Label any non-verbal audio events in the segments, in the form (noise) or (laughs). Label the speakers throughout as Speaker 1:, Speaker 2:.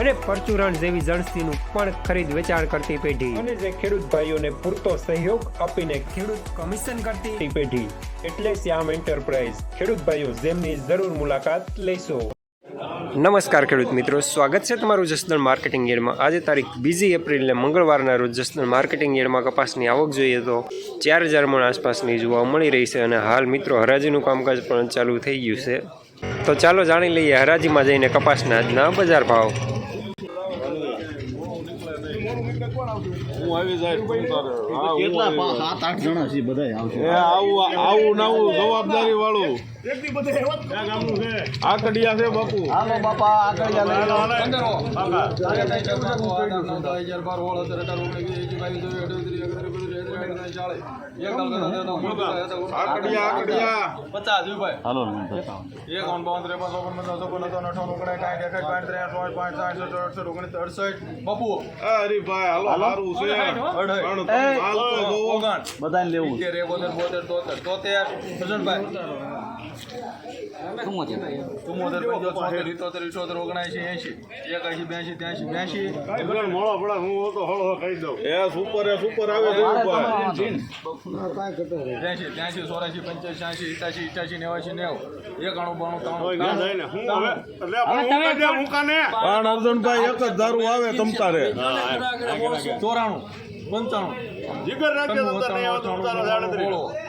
Speaker 1: અને પરચુરણ જેવી જણસીનું પણ ખરીદ વેચાણ કરતી પેઢી. અને જે ખેડૂત ભાઈઓને પૂરતો સહયોગ આપીને ખેડૂત કમિશન કરતી પેઢી. એટલે શ્યામ એન્ટરપ્રાઇઝ. ખેડૂત ભાઈઓ જેમની જરૂર મુલાકાત લેશો. નમસ્કાર ખેડૂત મિત્રો સ્વાગત છે તમારું જસદણ માર્કેટિંગ યાર્ડમાં આજે તારીખ બીજી એપ્રિલને મંગળવારના રોજ જસદણ માર્કેટિંગ યાર્ડમાં કપાસની આવક જોઈએ તો ચાર હજાર મણ આસપાસની જોવા મળી રહી છે અને હાલ મિત્રો હરાજીનું કામકાજ પણ ચાલુ થઈ ગયું છે. તો ચાલો જાણી લઈએ હરાજીમાં જઈને કપાસના આજના બજાર ભાવ.
Speaker 2: હું આવી જાય
Speaker 3: કેટલા સાત આઠ જણા છે બધા આવશે.
Speaker 2: આવું આવું નવું જવાબદારી વાળું. આકડિયા છે બાપુ.
Speaker 3: હાલો બાપા જા લઈ લો.
Speaker 2: આકડિયા આકડિયા.
Speaker 3: હાલો ને બતાવો.
Speaker 2: આ ભાઈ હાલો સારું છે. પણ તમે માલ તો જોવો.
Speaker 3: બધાને બ્યાસી છે.
Speaker 2: બ્યાસી મોળો પડે હું તો હળો કહી દઉં એ સુપર એ સુપર આવે છે ભાઈ પણ પંચ્યાસી એક જ દારૂ આવે તમ તારે
Speaker 4: ચોરાણું પંચાણું
Speaker 2: પણ અર્જુનભાઈ એક જ દારૂ આવે તો ઉતારો સાડત્રીસ.
Speaker 4: એક બે ત્રણ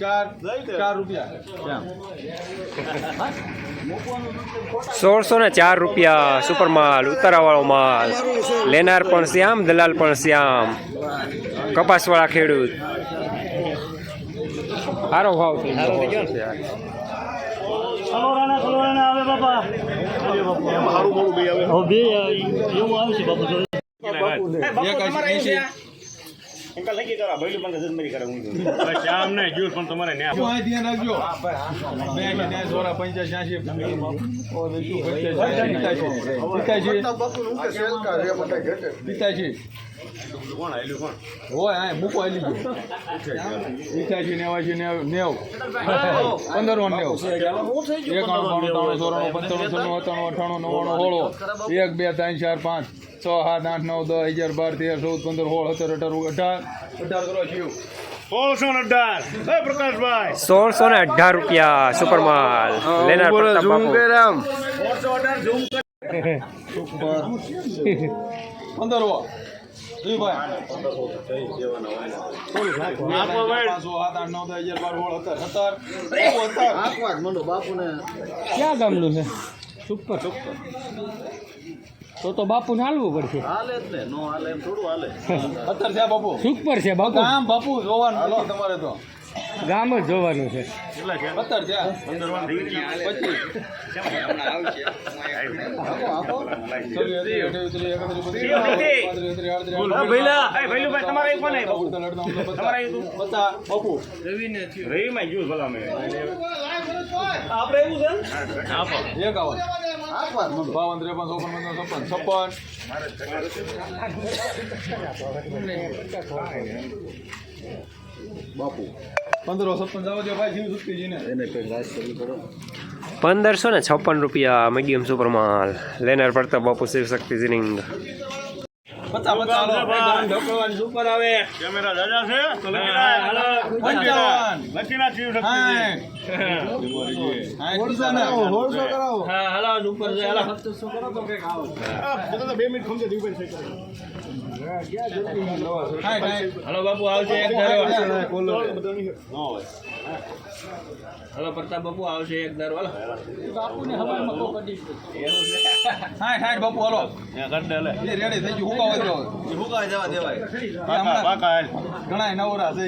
Speaker 4: ચાર ચાર ચાર રૂપિયા
Speaker 1: સોળસો ને ચાર રૂપિયા સુપર માલ ઉતારાવાળો માલ. લેનાર પણ શ્યામ દલાલ પણ શ્યામ. કપાસવાળા ખેડૂત. સારો ભાવ થઈ ગયો
Speaker 4: આ ધ્યાન રાખજો? પિતાજી. પિતાજી. હોય હા મૂકો ગયો. પિતાજી નેવાસી નેવ નેવ પંદર નેવ એકાણું બાણું ત્રાણું ચોરાણું પંચાણું છન્નું અઠાણું અઠાણું નવ્વાણું હોળો. એક બે ત્રણ ચાર પાંચ. છ સાત આઠ નવ દસ અગિયાર બાર તેર ચૌદ પંદર સોળ સત્તર અઢાર અઢાર અઢાર કરો
Speaker 2: સોળસો ને અઢાર. એ પ્રકાશભાઈ
Speaker 1: સોળસો ને અઢાર રૂપિયા સુપર માલ લેનાર.
Speaker 4: પંદર વો
Speaker 5: ક્યાં ગામનું છે? સુપર. તો તો બાપુને હાલવું પડશે.
Speaker 3: હાલે જ ને નો હાલે એમ થોડું હાલે.
Speaker 4: અત્યારે છે બાપુ?
Speaker 5: સુપર છે બાપુ.
Speaker 4: ગામ બાપુ જોવાનું હાલો. તમારે તો.
Speaker 5: ગામ જ જોવાનું છે.
Speaker 4: પચીસ. બાપુ.
Speaker 3: આંકવા જ માંડો
Speaker 4: બાવન ત્રેપન ચોપન પંચાવન છપ્પન છપ્પન
Speaker 3: બાપુ
Speaker 4: પંદરો છપ્પન જાવ દો ભાઈ જીવ સુખીજીને
Speaker 3: એને પડે
Speaker 1: પંદરસો ને છપ્પન રૂપિયા મીડિયમ સુપર માલ. લેનાર પ્રતાપ બાપુ જીનિંગ
Speaker 4: પચાસ સુપર આવે
Speaker 2: કેમેરા દાદા છે?
Speaker 4: હલો બાપુ આવશે
Speaker 5: હલો પ્રતાપ બાપુ આવશે એક દર વાલો
Speaker 4: હાય હાય બાપુ હલો રેડી. ઘણા નવરા છે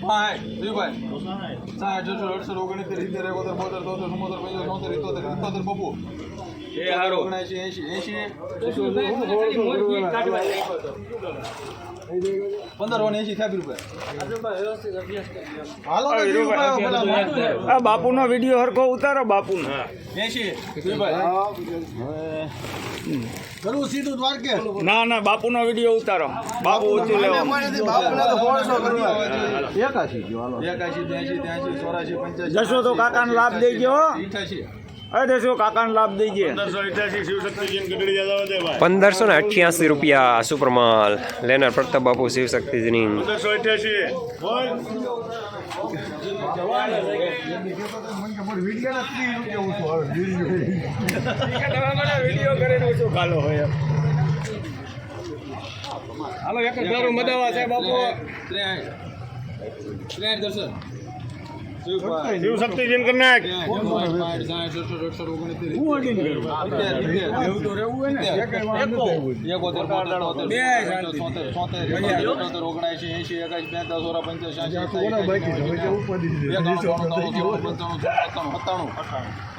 Speaker 4: પાંચ જીભાઈ સાઠ અઠસો અડસઠ ઓગણીસ સિત્તેર એકોતેર બોતેર તોતેર ચુમ્મોતેર પંચોતેર ઇત્તોતેર બાપુ
Speaker 5: એ હારો.
Speaker 4: ઓગણએંશી એંશી એંશી. પંદર એસી સાહેબ રૂપિયા. હાલો ને
Speaker 5: વીડિયો હરખો ઉતારો
Speaker 4: બાપુ ના કરવું
Speaker 5: ના ના બાપુનો વીડિયો ઉતારો. બાપુ ઓછી લેવા.
Speaker 3: ગયો
Speaker 5: જશો તો કાકાને લાભ દઈ હો.
Speaker 1: પંદરસો ને અઠ્યાસી રૂપિયા સુપરમાલ. લેનાર પ્રતાપ બાપુ શિવશક્તિજીની
Speaker 5: વીડિયો કરીને ઓછું ખાલો હોય હાલો એક જ મદાવા છે બાપુ.
Speaker 4: ત્રેસઠ ત્રેસઠ દર્શન
Speaker 2: શિવશક્તિજીન કરી નાખ.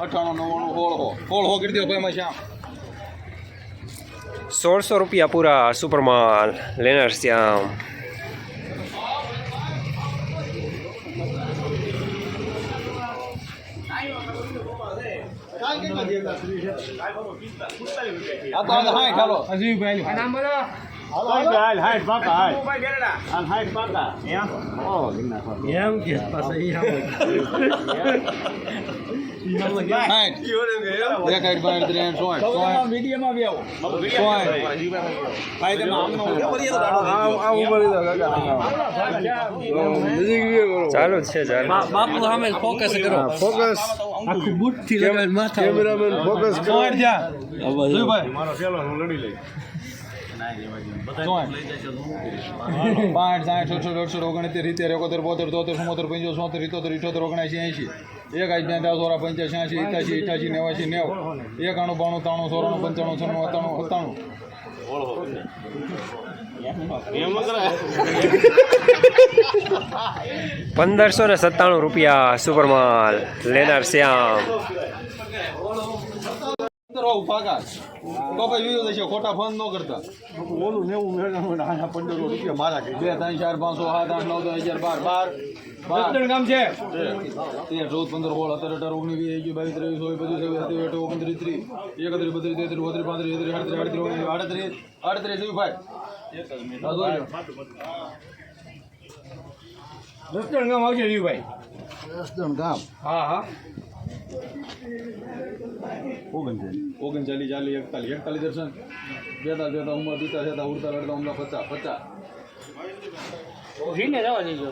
Speaker 4: અઠાણું નવ્વાણું એમાં શ્યામ
Speaker 1: સોળસો રૂપિયા પૂરા સુપરમાલ. લેનર શ્યામ
Speaker 4: આ તો હાલ હાય ચાલો
Speaker 2: હાલ હાલ. પાકા હાલ. હાલ હાલ પાકા.
Speaker 4: બાર ત્રણ સોય સોય
Speaker 5: વિડીયોમાં બી આવો
Speaker 4: સોય
Speaker 1: ચાલુ છે
Speaker 5: બાપુ સામે ફોકસ કરો.
Speaker 2: ફોકસ
Speaker 5: આખું બુટથી
Speaker 2: કેમેરામેન ફોકસ કરો.
Speaker 4: ભાઈ.
Speaker 2: મારો પેલો હું લડી લઈ
Speaker 4: પાંચ (laughs) સાઠ છસો અડસો ઓગણસિત્તેર રીતે એકોતેર બોતેર તોતેર ચુમ્મોતેર પંચો સોતેર ઇઠોતેર ઇઠોતેર ઓગણસી એંશી. એક આજ બે દસ સોળા પંચ્યાસી છ્યાસી એકાશી અઠાશી નેવાસી નેવ. એકાણું બાણું ત્રાણું સોરાણું પંચાણું છન્નું સત્તાણું સત્તાણું.
Speaker 1: પંદરસો ને સત્તાણું રૂપિયા સુપરમાલ લેનાર શ્યામ.
Speaker 4: રહો પાકા તો ભાઈ વિરોધ છે ખોટા ફોન ન કરતા.
Speaker 2: ઓલું નેવું મેળા આના પંદર રૂપિયા મારા કે
Speaker 4: બે ત્રણ ચાર પાંચસો સાત આઠ નવ દસ હજાર બાર બાર.
Speaker 5: કામ છે?
Speaker 4: તેર ચૌદ પંદર સોળ સત્તર અઢાર ઓગણીસ વીસ એકવીસ બાવીસ ત્રેવીસ ચોવીસ પચીસ છવ્વીસ સત્યાવીસ અઠાવીસ ઓગણત્રીસ ત્રીસ એકત્રીસ બત્રીસ તેત્રીસ બોત્રીસ પાંત્રીસ છત્રીસ આડત્રીસ આડત્રીસ આડત્રીસ આડત્રીસ જેવી ભાઈ લો.
Speaker 5: રસ્તણ ગામ આવશે
Speaker 3: ગામ?
Speaker 5: હા હા.
Speaker 4: ઓગણચાલીસ ચાલીસ. એકતાલીસ. એકતાલીસ દર્શન. બેતાલીસ બેતા ઉમર દીતા જતા ઉડતા લડતા ઉમરા પચાસ પચાસ.
Speaker 5: રીને જવા દેજો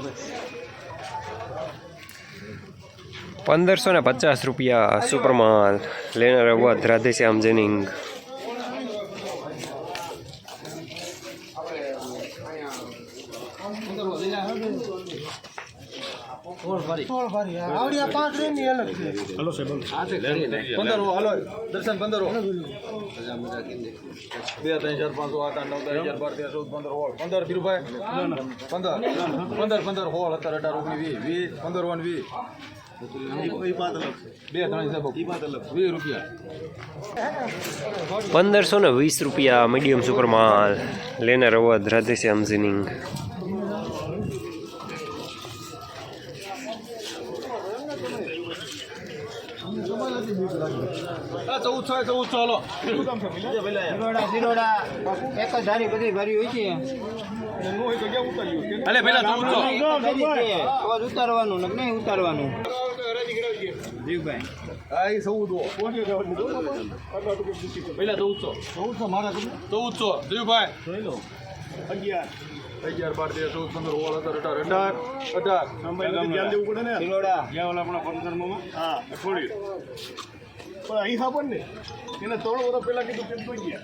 Speaker 1: પંદરસો ને પચાસ રૂપિયા સુપરમાલ લેનાર અવધ રાધેશ્યામ જેનિંગ.
Speaker 4: પંદર હો, હાલો. દર્શન પંદર હો. બે ત્રણ ચાર પાંચ આઠ આઠ નવ દસ હજાર બાર તેર ચૌદ પંદર હોળ પંદર ધીરુભાઈ? પંદર. પંદર પંદર હોળ અત્યારે અઢાર ઓગણી વીસ. વીસ પંદર વન વીસ. બે વીસ રૂપિયા.
Speaker 1: પંદરસો ને વીસ રૂપિયા મીડિયમ સુપરમાલ લેનાર અવધ રાધેશ્યામ જેનિંગ
Speaker 4: ચૌદ છો ચૌદ હાલો
Speaker 6: એક જ ધારી બધી ભરી હોય છે.
Speaker 4: અલે પેલા ચૌદ
Speaker 6: જ અવાજ ઉતારવાનું ને નહીં ઉતારવાનું.
Speaker 4: આ ઈ ચૌદ હો. પેલા ચૌદ ચૌદસો મારા ચૌદ છો ધીરુભાઈ
Speaker 2: અગિયાર.
Speaker 4: અગિયાર બાર તેર પંદર ઓળ સત્તર અઢાર અઢાર અઢાર
Speaker 2: ધ્યાન દેવું પડે ને
Speaker 6: શિરોડા
Speaker 2: જ્યાં ઓલા આપણા ફંક્શનમાં હા છોડી પણ અહીં ખબર ને એને ત્રણ વર્ષ પહેલા કીધું કે અહીંયા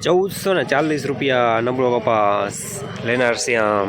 Speaker 1: ચૌદસો ને ચાલીસ રૂપિયા નબળો કપાસ લેનાર શ્યામ.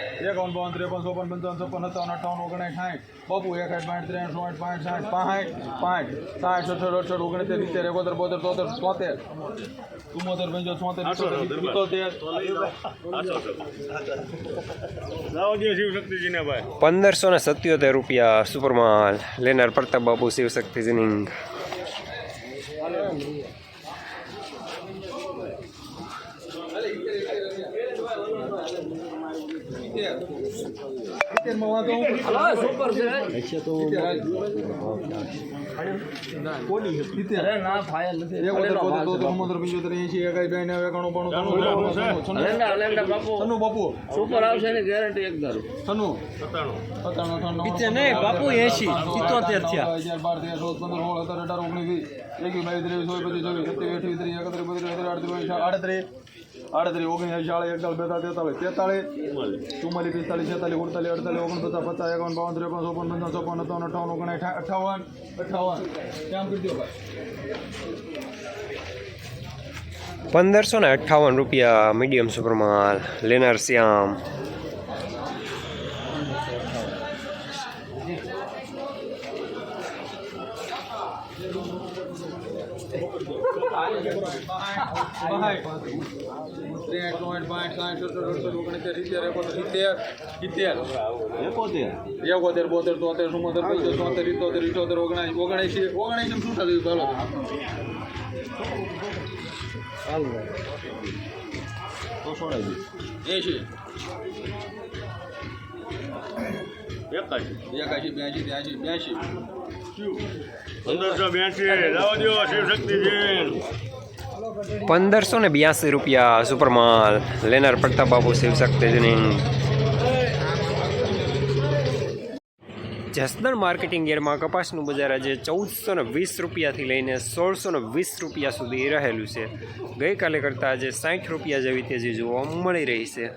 Speaker 4: એકાવન બાવન ત્રેપન ચોપન પંચાવન છપ્પન સત્તાવન અઠાવન ઓગણીસ સાઠ બાપુ એકાઠ પાંચ ત્રેસઠ આઠ પાંચ સાઠ પાંઠ પાંચ સાઠ સડસઠ અડસઠ ઓગણીસ સિત્તેર એકોતેર બોતેર તોતેર તોતેર ચુમ્મોતેર પંચોતેર
Speaker 2: ચોતેર શિવશક્તિજીને ભાઈ.
Speaker 1: પંદરસો ને સત્યોતેર રૂપિયા સુપરમાલ લેનાર પ્રતાપ બાપુ શિવશક્તિ જીનિંગ
Speaker 4: સિત્તેરમાં વાંધો હું સિત્તેર
Speaker 5: અરે ના ફાયર નથી
Speaker 4: એકોતેર બોતેર તોતેર ચુમ્મોતેર પંચોતેર એંશી એકાઈ બેને એકાણું બાણું ત્રાણું છન્નું
Speaker 5: અલેન્ડા અલેન્ડા બાપુ
Speaker 4: છન્નું બાપુ
Speaker 5: સુપર આવશે ને ગેરંટી એક
Speaker 6: નહીં, બાપુ, એસી સિત્તોતેર થયા.
Speaker 4: અગિયાર બાર તેર ચૌદ પંદર સોળ સત્તર અઢાર ઓગણીસ વીસ એકવીસ બાવીસ ત્રેવીસ ચોવીસ પચીસ છવ્વીસ સત્યાવીસ અઠ્યાવીસ ત્રીસ એકત્રીસ બત્રીસ આડત્રીસ આડત્રીસ ઓગણીસ ચાળીસ એકતાલીસ બેતાલીસ તેતાલીસ તેતાલીસ ચુમ્માલીસ પિસ્તાલીસ છેતાલીસ ઉડતાલીસ અડતાલીસ ઓગણપચાસ પચાસ એકાવન બાવન ત્રેપન ચોપન પંચાવન ચોપન સત્તાવન અઠાવન ઓગણ અઠાવન અઠાવન. કામ કરી દો ભાઈ?
Speaker 1: પંદરસો ને અઠ્ઠાવન રૂપિયા મીડિયમ સુપરમાલ લેનાર શ્યામ.
Speaker 4: ત્રેસઠ ચોસઠ પાંચ સાઠ સત્તર અડસઠ ઓગણીસ સિત્તેર એકોતેર સિત્તેર સિત્તેર એકોતેર બોતેર તોતેર ચુમ્મોતેર પંચોતેર ચોતેર ઇત્તોતેર ઇઠોતેર ઓગણીસ ઓગણીસી ઓગણીસી શું થયું ચાલો એસી
Speaker 2: એકાશી
Speaker 4: એકાશી બ્યાસી ત્યાસી બ્યાસી
Speaker 2: પંદરસો બ્યાસી લાવો દો શિવશક્તિજી
Speaker 1: પંદરસો ને બ્યાસી રૂપિયા સુપરમાલ. લેનાર પ્રતાપ બાબુ શિવશક્તિ જસદણ માર્કેટિંગ યાર્ડમાં કપાસનું બજાર આજે ચૌદસો ને વીસ રૂપિયાથી લઈને સોળસો ને વીસ રૂપિયા સુધી રહેલું છે. ગઈકાલે કરતાં આજે સાઠ રૂપિયા જેવી તેજી જોવા મળી રહી છે.